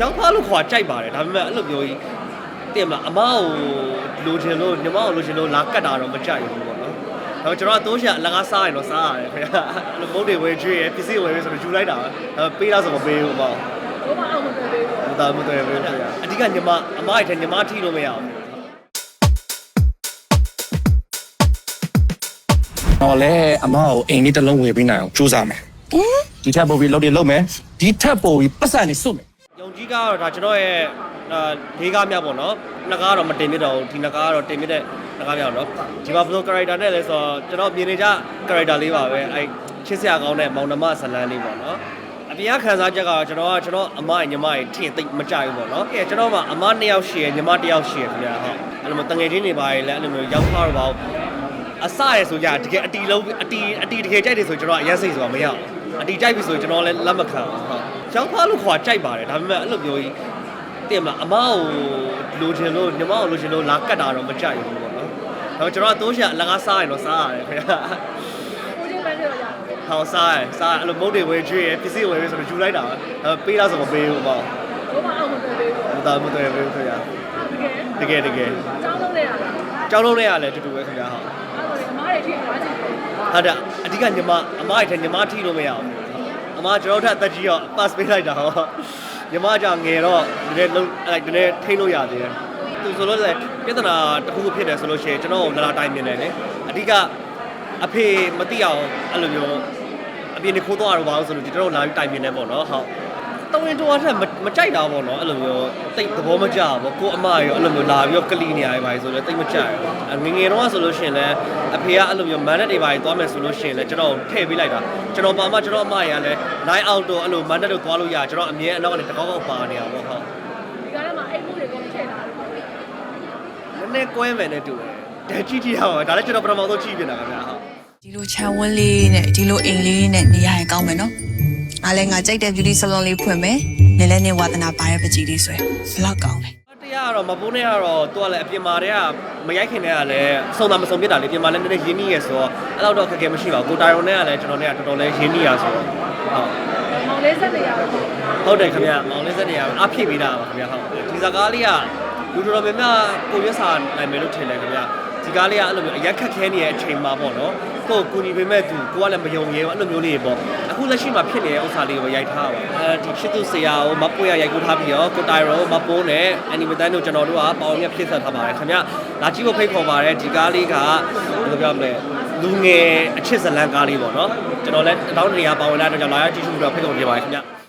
ကျောင်းသားလို့ခေါ်ကြိုက်ပါတယ်ဒါပေမဲ့အဲ့လိုမျိုးကြီးတင်မလားအမကိုလိုချင်လို့ညီမကိုလိုချင်လို့လာကတ်တာတော့မကြိုက်ဘူးပေါ့နော်ဒါပေမဲ့ကျွန်တော်ကတိုးရှာအလကားစားရင်တော့စားရတယ်ခင်ဗျာအဲ့လိုမုတ်တွေဝယ်ကျွေးရပစ္စည်းဝယ်ပြီးဆိုတော့ယူလိုက်တာပဲဒါပေမဲ့ပေးလားဆိုမပေးဘူးပေါ့ဘာမှအောင်မပြောသေးဘူးမသားမတွေ့ဘူးခင်ဗျာအဓိကညီမအမရဲ့ထက်ညီမထိလို့မရဘူးတော့လေအမကိုအိမ်လေးတစ်လုံးဝယ်ပေးနိုင်အောင်ကြိုးစားမယ်ဒီထက်ပိုပြီးလုပ်တယ်လုပ်မယ်ဒီထက်ပိုပြီးပတ်စံနေစွတ်မယ် ယုံကြည်ကတော့ဒါကျွန်တော်ရဲ့အာလေးကားမြောက်ပေါ့နော်နှစ်ကားကတော့မတင်မြစ်တော့ဘူးဒီနှစ်ကားကတော့တင်မြစ်တဲ့နှစ်ကားမြောက်တော့ဒီမှာဘယ်လို character နဲ့လဲဆိုတော့ကျွန်တော်မြင်နေကြ character လေးပါပဲအဲချစ်စရာကောင်းတဲ့မောင်နှမဇလန်းလေးပေါ့နော်အပြင်ကခန်းစားချက်ကတော့ကျွန်တော်ကကျွန်တော်အမရဲ့ညီမရဲ့ထင်သိပ်မကြိုက်ဘူးပေါ့နော်အဲကျွန်တော်မှအမနှစ်ယောက်ရှိရယ်ညီမတစ်ယောက်ရှိရယ်ခင်ဗျာဟုတ်အဲ့လိုမျိုးတငယ်ချင်းတွေပါရယ်လဲအဲ့လိုမျိုးရောက်ထားတော့ပါဘူးအစရယ်ဆိုကြတကယ်အတီလုံးအတီအတီတကယ်ကြိုက်တယ်ဆိုကျွန်တော်အရက်စိတ်ဆိုတာမရဘူးအတီကြိုက်ပြီဆိုကျွန်တော်လည်းလက်မခံဘူးဟုတ် ကျောင်းသားလို့ခေါ်ကြိုက်ပါတယ်ဒါပေမဲ့အဲ့လိုမျိုးကြီးတင်မလားအမကိုလိုချင်လို့ညီမကိုလိုချင်လို့လာကတ်တာတော့မကြိုက်ဘူးပေါ့နော်။ဒါပေမဲ့ကျွန်တော်ကတိုးရှာအလကားစားရင်တော့စားရတယ်ခင်ဗျာကိုချင်းပန်းပြောရအောင်။ဟောစားရစားအဲ့လိုမုတ်တွေဝယ်ကျွေးရပစ္စည်းဝယ်ပြီးဆိုတော့ယူလိုက်တာပဲ။ဒါပေမဲ့ပေးလားဆိုမပေးဘူးပေါ့ဘာမှအောင်မပြောသေးဘူး။မသားမတွေ့ဘူးခင်ဗျာတကယ်။တကယ်တကယ်ကျောင်းလုံးနဲ့ရတာကြောင်းလုံးနဲ့ရလဲတူတူပဲခင်ဗျာဟုတ်အဲ့တော့အမားတွေထိသွားကြည့်တယ်။ဟာဒါအဓိကညီမအမရဲ့ထက်ညီမထိလို့မရဘူး။ အမကျွန်တော်ထက်အသက်ကြီးတော့ pass ပေးလိုက်တာဟော။ညီမကြောင့်ငယ်တော့ဒီနေ့လုံးအဲ့ဒီနေ့ထိလို့ရသေးတယ်။သူဆိုလို့လည်းပြဿနာတစ်ခုခုဖြစ်တယ်ဆိုလို့ရှိရင်ကျွန်တော်ကိုလာလာတိုင်းမြင်တယ်လေအဓိကအဖေမသိအောင်အဲ့လိုမျိုးအပြင်နေခိုးသွားတော့ပါလို့ဆိုလို့ဒီတော့လာပြီးတိုင်မြင်နေပေါ့နော်ဟုတ် တဝင်းတော်ထက်မမကြိုက်တာပေါ့နော်အဲ့လိုမျိုးတိတ်သဘောမကျဘူးကိုအမရောအဲ့လိုမျိုးလာပြီးတော့ကလီနေရပါဆိုလည်းတိတ်မကြိုက်ဘူးငငယ်တော့ဆိုလို့ရှိရင်လည်းအဖေကအဲ့လိုမျိုးမန်နက်တွေပါသွားမယ်ဆိုလို့ရှိရင်လည်းကျွန်တော်ထည့်ပေးလိုက်တာကျွန်တော်ပါအမကျွန်တော်အမရလည်း line out တော့အဲ့လိုမန်နက်တို့သွားလို့ရကျွန်တော်အမြဲအနောက်ကနေတကောက်ကောက်ပါနေတာပေါ့ဟုတ်ဒီကနေ့မှာအိတ်မှုတွေကိုထည့်လာတယ်နည်းနည်းကွဲမယ်နဲ့တူတယ်ဒါကြည့်ကြည့်ရအောင်ဒါလည်းကျွန်တော်ပထမဆုံးကြည့်ပြနေတာခင်ဗျာဟုတ်ဒီလိုခြံဝန်းလေးနဲ့ဒီလိုအိမ်လေးနဲ့နေရရင်ကောင်းမယ်နော် အားလည်းငါကြိုက်တဲ့ beauty salon လေးဖွင့်မယ်နေလဲနေဝါသနာပါတဲ့ပကြီးလေးဆွဲဘလောက်ကောင်းလဲတရားကတော့မပိုးနဲ့ကတော့သူကလည်းအပြင်မာတွေကမရိုက်ခင်တည်းကလည်းစုံတာမစုံပြစ်တာလေပြင်မာလည်းနည်းနည်းရင်းနှီးရယ်ဆိုတော့အဲ့လောက်တော့ခက်ခဲမရှိပါဘူးကိုတိုင်ရုံနဲ့ကလည်းကျွန်တော်နဲ့ကတော်တော်လေးရင်းနှီးရဆိုတော့ဟုတ်မောင်လေးဆက်နေရတော့ဟုတ်တယ်ခင်ဗျမောင်လေးစက်နေရအားဖြည့်ပေးတာပါခင်ဗျဟုတ်ဒီစကားလေးကလူတော်တော်များများကိုရွက်စာနိုင်မယ်လို့ထင်တယ်ခင်ဗျဒီကားလေးကအဲ့လိုမျိုးအရက်ခက်ခဲနေတဲ့အချိန်မှာပေါ့နော် ကိုယ်ကူညီပေးမဲ့သူကိုကလည်းမယုံရဲဘူးအဲ့လိုမျိုးလေးပေါ့အခုလက်ရှိမှာဖြစ်နေတဲ့ဥစ္စာလေးကိုရိုက်ထားပါအဲဒီဖြစ်သူဆရာကိုမပွေရရိုက်ကူးထားပြီးတော့ကိုတိုင်ရောမပိုးနဲ့အနီမတန်တို့ကျွန်တော်တို့ကပေါအောင်မြတ်ဖြစ်ဆက်ထားပါတယ်ခင်ဗျလာကြည့်ဖို့ဖိတ်ခေါ်ပါတယ်ဒီကားလေးကဘယ်လိုပြောမလဲလူငယ်အချစ်ဇလန်ကားလေးပေါ့နော်ကျွန်တော်လည်းတောင်းတနေရပါဝင်လာတော့ကြောင့်လာရကြည့်ရှုပြီးတော့ဖိတ်ခေါ်ပြပါတယ်ခင်ဗျ